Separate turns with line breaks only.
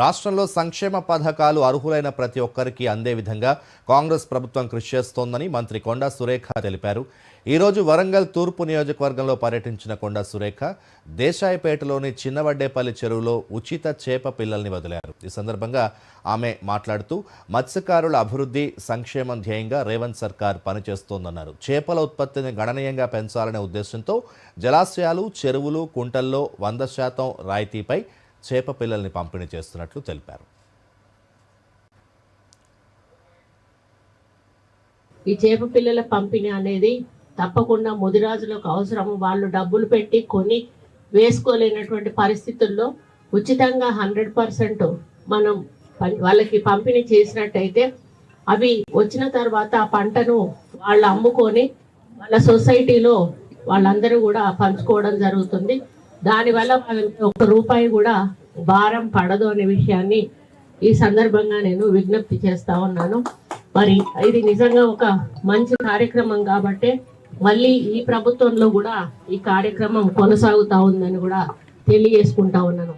రాష్ట్రంలో సంక్షేమ పథకాలు అర్హులైన ప్రతి ఒక్కరికి అందే విధంగా కాంగ్రెస్ ప్రభుత్వం కృషి చేస్తోందని మంత్రి కొండా సురేఖ తెలిపారు. ఈరోజు వరంగల్ తూర్పు నియోజకవర్గంలో పర్యటించిన కొండా సురేఖ దేశాయపేటలోని చిన్నవడ్డేపల్లి చెరువులో ఉచిత చేప పిల్లల్ని వదిలారు. ఈ సందర్భంగా ఆమె మాట్లాడుతూ మత్స్యకారుల అభివృద్ధి సంక్షేమం ధ్యేయంగా రేవంత్ సర్కార్ పనిచేస్తోందన్నారు. చేపల ఉత్పత్తిని గణనీయంగా పెంచాలనే ఉద్దేశంతో జలాశయాలు చెరువులు కుంటల్లో వంద శాతం రాయితీపై చేప పిల్లల్ని పంపిణీ చేస్తున్నట్లు తెలిపారు.
ఈ చేప పిల్లల పంపిణీ అనేది తప్పకుండా ముదిరాజులకు అవసరం వాళ్ళు డబ్బులు పెట్టి కొని వేసుకోలేనటువంటి పరిస్థితుల్లో ఉచితంగా హండ్రెడ్ పర్సెంట్ మనం వాళ్ళకి పంపిణీ చేసినట్టయితే అవి వచ్చిన తర్వాత ఆ పంటను వాళ్ళు అమ్ముకొని వాళ్ళ సొసైటీలో వాళ్ళందరూ కూడా పంచుకోవడం జరుగుతుంది. దానివల్ల మనకి ఒక రూపాయి కూడా భారం పడదు అనే విషయాన్ని ఈ సందర్భంగా నేను విజ్ఞప్తి చేస్తా ఉన్నాను. మరి ఇది నిజంగా ఒక మంచి కార్యక్రమం కాబట్టి మళ్ళీ ఈ ప్రభుత్వంలో కూడా ఈ కార్యక్రమం కొనసాగుతా ఉందని కూడా తెలియజేసుకుంటా ఉన్నాను.